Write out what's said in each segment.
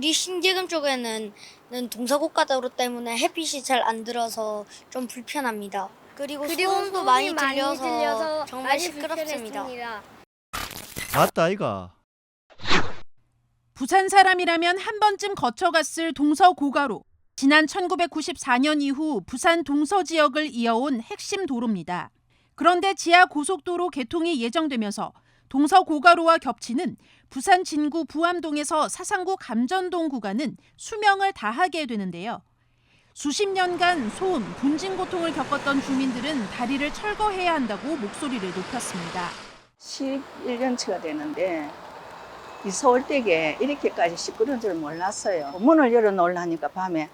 우리 신계금 쪽에는 는 동서고가도로 때문에 햇빛이 잘 안 들어서 좀 불편합니다. 그리고, 소음도 소음이 많이 들려서, 들려서 정말 많이 시끄럽습니다. 불편했습니다. 맞다 아이가. 부산 사람이라면 한 번쯤 거쳐갔을 동서고가로. 지난 1994년 이후 부산 동서 지역을 이어온 핵심 도로입니다. 그런데 지하 고속도로 개통이 예정되면서 동서 고가로와 겹치는 부산 진구 부암동에서 사상구 감전동 구간은 수명을 다하게 되는데요. 수십 년간 소음, 분진 고통을 겪었던 주민들은 다리를 철거해야 한다고 목소리를 높였습니다. 11년치가 되는데 이 서울댁에 이렇게까지 시끄러운 줄 몰랐어요. 문을 열어놓으려니까 밤에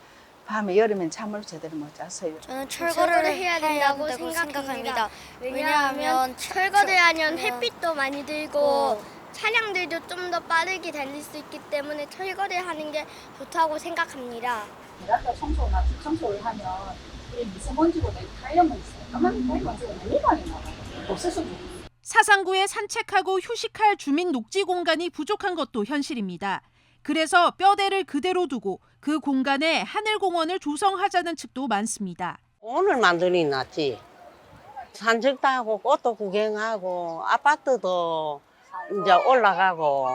밤에 여름엔 잠을 제대로 못 잤어요. 저는 철거를 철거를 해야 된다고 된다고 생각합니다. 생각합니다. 왜냐하면 철거를 하면 철- 햇빛도 많이 들고 어. 차량들도 좀 더 빠르게 달릴 수 있기 때문에 철거를 하는 게 좋다고 생각합니다. 바닷가 청소나 집 청소를 하면 이 미세먼지보다 이 있어요. 까만 너무 많이 나와요. 없애서 좋고. 사상구에 산책하고 휴식할 주민 녹지 공간이 부족한 것도 현실입니다. 그래서 뼈대를 그대로 두고 그 공간에 하늘공원을 조성하자는 측도 많습니다. 오늘 만들이 낫지. 산책도 하고 꽃도 구경하고 아파트도 이제 올라가고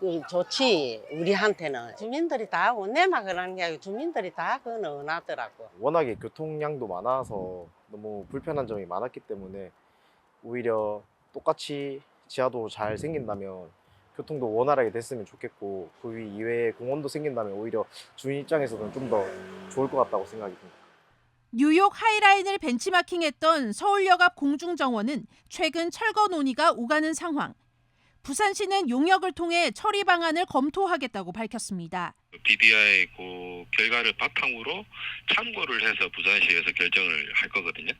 그 좋지 우리한테는 주민들이 다 하고 내만 그러는 게 아니고 주민들이 다 그건 원하더라고. 워낙에 교통량도 많아서 너무 불편한 점이 많았기 때문에 오히려 똑같이 지하도 잘 생긴다면 교통도 원활하게 됐으면 좋겠고 그 위 이외에 공원도 생긴다면 오히려 주민 입장에서는 좀 더 좋을 것 같다고 생각이 듭니다. 뉴욕 하이라인을 벤치마킹했던 서울역 앞 공중정원은 최근 철거 논의가 오가는 상황. 부산시는 용역을 통해 처리 방안을 검토하겠다고 밝혔습니다. BDI 그 결과를 바탕으로 참고를 해서 부산시에서 결정을 할 거거든요.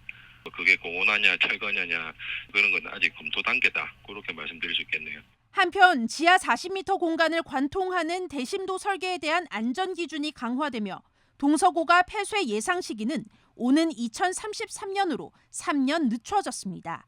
그게 공원하냐 철거냐냐 그런 건 아직 검토 단계다. 그렇게 말씀드릴 수 있겠네요. 한편 지하 40m 공간을 관통하는 대심도 설계에 대한 안전 기준이 강화되며 동서고가 폐쇄 예상 시기는 오는 2033년으로 3년 늦춰졌습니다.